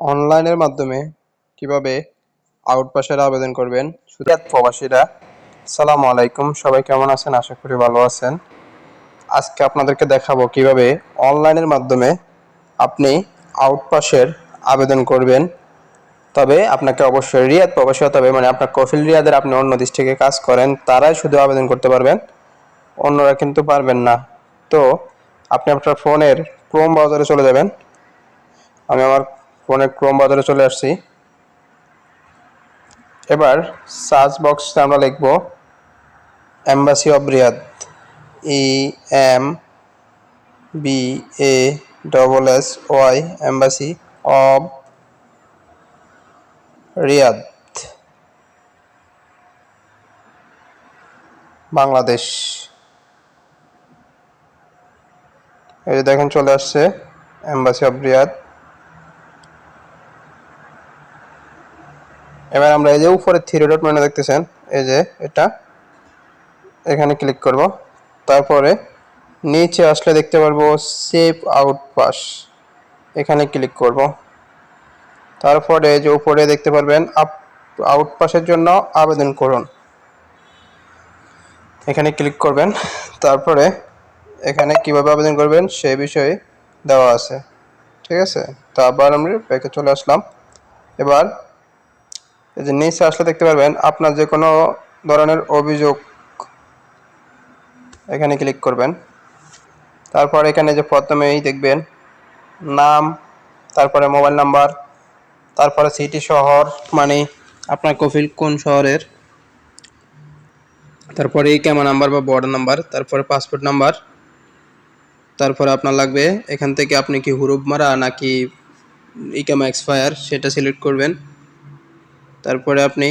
অনলাইনের মাধ্যমে কীভাবে আউটপাসের আবেদন করবেন? সুরাত প্রবাসীরা, সালাম আলাইকুম। সবাই কেমন আছেন? আশা করি ভালো আছেন। আজকে আপনাদেরকে দেখাবো কীভাবে অনলাইনের মাধ্যমে আপনি আউটপাসের আবেদন করবেন। তবে আপনাকে অবশ্যই রিয়াদ প্রবাসী হতে হবে মানে আপনার কফিল রিয়াদের আপনি অন্য থেকে কাজ করেন, তারাই শুধু আবেদন করতে পারবেন, অন্যরা কিন্তু পারবেন না। তো আপনি আপনার ফোনের ক্রোম ব্রাউজারে চলে যাবেন। আমি আমার ফোনের ক্রোম ব্রাউজারে চলে আসছি। এবার সার্চ বক্সে আমরা লিখব embassy of Riyadh E M B A double S Y embassy of Riyadh Bangladesh এই যে দেখেন চলে আসছে এম্বাসি অফ রিয়াদ এবার আমরা এই যে উপরে থ্রি ডট মেনু দেখতেছেন, এই যে এটা এখানে ক্লিক করব। তারপরে নিচে আসলে দেখতে পারব সেভ আউট পাস এখানে ক্লিক করব। তারপরে যে উপরে দেখতে পারবেন আপ আউট পাসের জন্য আবেদন করুন। এখানে ক্লিক করবেন, তারপরে এখানে কীভাবে আবেদন করবেন সে বিষয়ে দেওয়া আছে। ঠিক আছে? তো আবার আমরা ব্যাকে চলে আসলাম। এবার যে নিচে আসলে দেখতে পারবেন, আপনার যে কোনো ধরনের অভিযোগ এখানে ক্লিক করবেন। তারপর এখানে যে প্রথমেই দেখবেন, নাম, তারপরে মোবাইল নাম্বার তারপরে সিটি শহর মানে আপনার কফিল কোন শহরের, তারপরে এই ক্যামা নাম্বার বা বর্ডার নাম্বার তারপরে পাসপোর্ট নাম্বার তারপরে আপনার লাগবে এখান থেকে আপনি কি হুরুপ মারা নাকি ইকামা এক্সপায়ার সেটা সিলেক্ট করবেন। তারপরে আপনি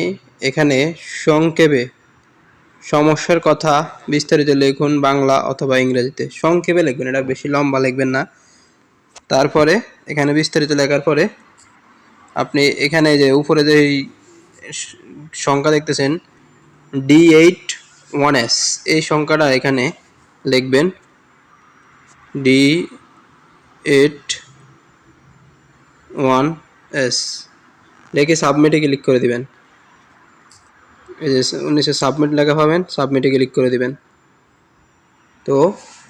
এখানে সংক্ষেপে সমস্যার কথা বিস্তারিত লিখুন বাংলা অথবা ইংরেজিতে। সংক্ষেপে লিখবেন, এটা বেশি লম্বা লিখবেন না। তারপরে এখানে বিস্তারিত লেখার পরে আপনি এখানে যে উপরে যে সংখ্যা দেখতেছেন ডি এইট ওয়ান এস এই সংখ্যাটা এখানে লিখবেন। ডি এইট ওয়ান এস লিখে সাবমিটে ক্লিক করে দিবেন। এই যে উনিশে সাবমিট লেখা পাবেন সাবমিটে ক্লিক করে দিবেন। তো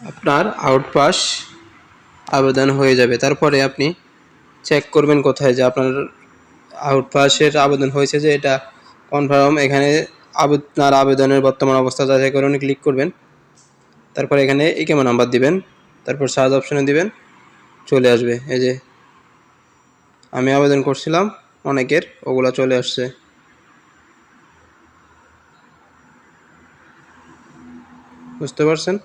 আপনার আউটপাস আবেদন হয়ে যাবে। তারপরে আপনি চেক করবেন কোথায় যে আপনার আউটপাসের আবেদন হয়েছে যে এটা কনফার্ম এখানে আপনার আবেদনের বর্তমান অবস্থা যাচাই উনি ক্লিক করবেন। তারপর এখানে এই কেমন নাম্বার দিবেন, তারপর সার্চ অপশনে দিবেন, চলে আসবে। এই যে আমি আবেদন করছিলাম অনেকের ওগুলা চলে আসছে। বুঝতে পারছেন?